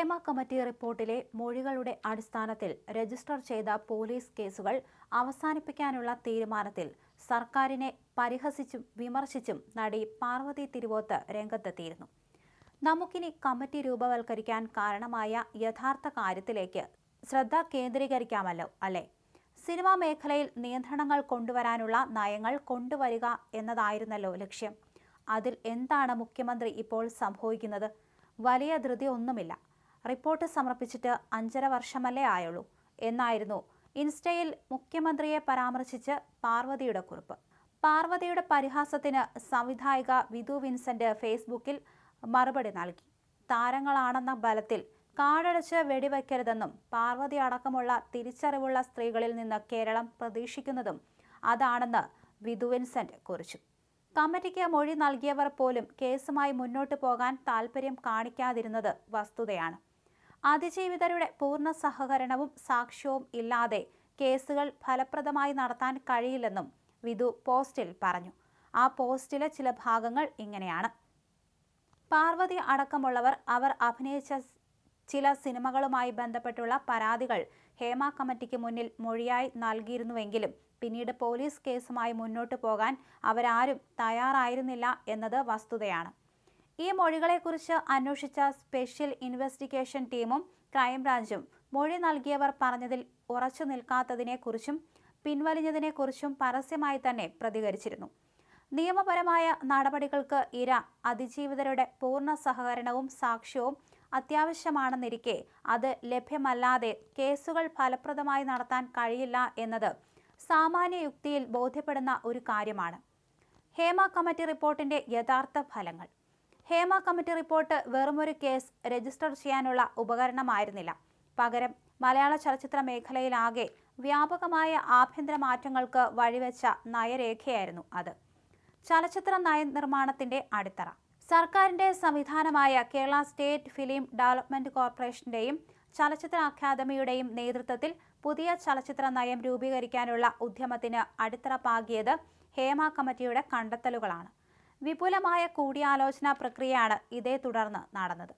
Hema committee റിപ്പോർട്ടിലെ മൊഴികളുടെ അടിസ്ഥാനത്തിൽ register ചെയ്ത പോലീസ് കേസുകൾ അവസാനിപ്പിക്കാനുള്ള തീരുമാനത്തിൽ സർക്കാരിനെ പരിഹസിച്ചും വിമർശിച്ചും നടി പാർവതി തിരുവോത്ത് രംഗത്തെത്തിയിരുന്നു. നമുക്കിനി കമ്മിറ്റി രൂപവൽക്കരിക്കാൻ കാരണമായ യഥാർത്ഥ കാര്യത്തിലേക്ക് ശ്രദ്ധ കേന്ദ്രീകരിക്കാമല്ലോ അല്ലേ? സിനിമാ മേഖലയിൽ നിയന്ത്രണങ്ങൾ കൊണ്ടുവരാനുള്ള നയങ്ങൾ കൊണ്ടുവരിക എന്നതായിരുന്നല്ലോ ലക്ഷ്യം. അതിൽ എന്താണ് മുഖ്യമന്ത്രി ഇപ്പോൾ സംഭവിക്കുന്നത്? വലിയ ധൃതി ഒന്നുമില്ല. റിപ്പോർട്ട് സമർപ്പിച്ചിട്ട് അഞ്ചര വർഷമല്ലേ ആയുള്ളൂ എന്നായിരുന്നു ഇൻസ്റ്റയിൽ മുഖ്യമന്ത്രിയെ പരാമർശിച്ച് പാർവതിയുടെ കുറിപ്പ്. പാർവതിയുടെ പരിഹാസത്തിന് സംവിധായിക വിധു വിൻസെന്റ് ഫേസ്ബുക്കിൽ മറുപടി നൽകി. താരങ്ങളാണെന്ന ബലത്തിൽ കാടടച്ച് വെടിവെക്കരുതെന്നും പാർവതി അടക്കമുള്ള തിരിച്ചറിവുള്ള സ്ത്രീകളിൽ നിന്ന് കേരളം പ്രതീക്ഷിക്കുന്നതും അതാണെന്ന് വിധു വിൻസെന്റ് കുറിച്ചു. കമ്മിറ്റിക്ക് മൊഴി നൽകിയവർ പോലും കേസുമായി മുന്നോട്ട് പോകാൻ താൽപ്പര്യം കാണിക്കാതിരുന്നത് വസ്തുതയാണ്. അതിജീവിതരുടെ പൂർണ സഹകരണവും സാക്ഷ്യവും ഇല്ലാതെ കേസുകൾ ഫലപ്രദമായി നടത്താൻ കഴിയില്ലെന്നും വിധു പോസ്റ്റിൽ പറഞ്ഞു. ആ പോസ്റ്റിലെ ചില ഭാഗങ്ങൾ ഇങ്ങനെയാണ്. പാർവതി അടക്കമുള്ളവർ അവർ അഭിനയിച്ച ചില സിനിമകളുമായി ബന്ധപ്പെട്ടുള്ള പരാതികൾ ഹേമ കമ്മിറ്റിക്ക് മുന്നിൽ മൊഴിയായി നൽകിയിരുന്നുവെങ്കിലും പിന്നീട് പോലീസ് കേസുമായി മുന്നോട്ട് പോകാൻ അവരാരും തയ്യാറായിരുന്നില്ല എന്നത് വസ്തുതയാണ്. ഈ മൊഴികളെക്കുറിച്ച് അന്വേഷിച്ച സ്പെഷ്യൽ ഇൻവെസ്റ്റിഗേഷൻ ടീമും ക്രൈംബ്രാഞ്ചും മൊഴി നൽകിയവർ പറഞ്ഞതിൽ ഉറച്ചു നിൽക്കാത്തതിനെക്കുറിച്ചും പിൻവലിഞ്ഞതിനെക്കുറിച്ചും പരസ്യമായി തന്നെ പ്രതികരിച്ചിരുന്നു. നിയമപരമായ നടപടികൾക്ക് ഇര അതിജീവിതരുടെ പൂർണ സഹകരണവും സാക്ഷ്യവും അത്യാവശ്യമാണെന്നിരിക്കെ അത് ലഭ്യമല്ലാതെ കേസുകൾ ഫലപ്രദമായി നടത്താൻ കഴിയില്ല എന്നത് സാമാന്യ യുക്തിയിൽ ബോധ്യപ്പെടുന്ന ഒരു കാര്യമാണ്. ഹേമ കമ്മിറ്റി റിപ്പോർട്ടിന്റെ യഥാർത്ഥ ഫലങ്ങൾ. ഹേമ കമ്മിറ്റി റിപ്പോർട്ട് വെറുമൊരു കേസ് രജിസ്റ്റർ ചെയ്യാനുള്ള ഉപകരണമായിരുന്നില്ല. പകരം മലയാള ചലച്ചിത്ര മേഖലയിലാകെ വ്യാപകമായ ആഭ്യന്തര മാറ്റങ്ങൾക്ക് വഴിവെച്ച നയരേഖയായിരുന്നു അത്. ചലച്ചിത്ര നയനിർമ്മാണത്തിന്റെ അടിത്തറ. സർക്കാരിന്റെ സംവിധാനമായ കേരള സ്റ്റേറ്റ് ഫിലിം ഡെവലപ്മെന്റ് കോർപ്പറേഷന്റെയും ചലച്ചിത്ര അക്കാദമിയുടെയും നേതൃത്വത്തിൽ പുതിയ ചലച്ചിത്ര നയം രൂപീകരിക്കാനുള്ള ഉദ്യമത്തിന് അടിത്തറ പാകിയത് ഹേമ കമ്മിറ്റിയുടെ കണ്ടെത്തലുകളാണ്. വിപുലമായ കൂടിയാലോചനാ പ്രക്രിയയാണ് ഇതേ തുടർന്ന് നടന്നത്.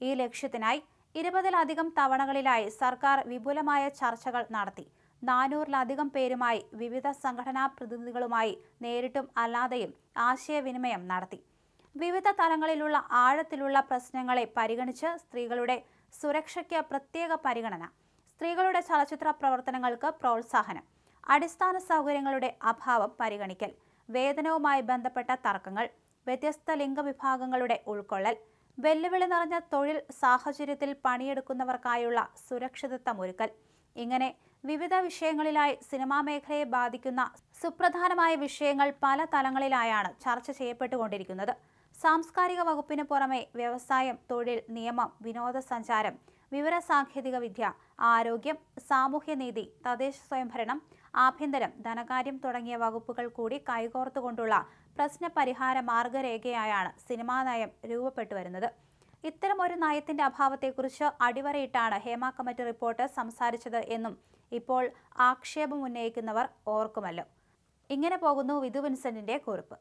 ഈ ലക്ഷ്യത്തിനായി ഇരുപതിലധികം തവണകളിലായി സർക്കാർ വിപുലമായ ചർച്ചകൾ നടത്തി. നാനൂറിലധികം പേരുമായി വിവിധ സംഘടനാ പ്രതിനിധികളുമായി നേരിട്ടും അല്ലാതെയും ആശയവിനിമയം നടത്തി. വിവിധ തലങ്ങളിലുള്ള ആഴത്തിലുള്ള പ്രശ്നങ്ങളെ പരിഗണിച്ച് സ്ത്രീകളുടെ സുരക്ഷയ്ക്ക് പ്രത്യേക പരിഗണന സ്ത്രീകളുടെ ചലച്ചിത്ര പ്രവർത്തനങ്ങൾക്ക് പ്രോത്സാഹനം അടിസ്ഥാന സൗകര്യങ്ങളുടെ അഭാവം പരിഗണിക്കൽ വേതനവുമായി ബന്ധപ്പെട്ട തർക്കങ്ങൾ വ്യത്യസ്ത ലിംഗവിഭാഗങ്ങളുടെ ഉൾക്കൊള്ളൽ വെല്ലുവിളി നിറഞ്ഞ തൊഴിൽ സാഹചര്യത്തിൽ പണിയെടുക്കുന്നവർക്കായുള്ള സുരക്ഷിതത്വമൊരുക്കൽ. ഇങ്ങനെ വിവിധ വിഷയങ്ങളിലായി സിനിമാ മേഖലയെ ബാധിക്കുന്ന സുപ്രധാനമായ വിഷയങ്ങൾ പല തലങ്ങളിലായാണ് ചർച്ച ചെയ്യപ്പെട്ടുകൊണ്ടിരിക്കുന്നത്. സാംസ്കാരിക വകുപ്പിന് പുറമെ വ്യവസായം തൊഴിൽ നിയമം വിനോദസഞ്ചാരം വിവരസാങ്കേതിക വിദ്യ ആരോഗ്യം സാമൂഹ്യനീതി തദ്ദേശ സ്വയംഭരണം ആഭ്യന്തരം ധനകാര്യം തുടങ്ങിയ വകുപ്പുകൾ കൂടി കൈകോർത്തുകൊണ്ടുള്ള പ്രശ്നപരിഹാര മാർഗരേഖയായാണ് സിനിമാ നയം രൂപപ്പെട്ടു വരുന്നത്. ഇത്തരം ഒരു നയത്തിന്റെ അഭാവത്തെക്കുറിച്ച് അടിവരയിട്ടാണ് ഹേമ കമ്മിറ്റി റിപ്പോർട്ട് സംസാരിച്ചത് എന്നും ഇപ്പോൾ ആക്ഷേപം ഉന്നയിക്കുന്നവർ ഓർക്കുമല്ലോ. ഇങ്ങനെ പോകുന്നു വിധു വിൻസെന്റിന്റെ കുറിപ്പ്.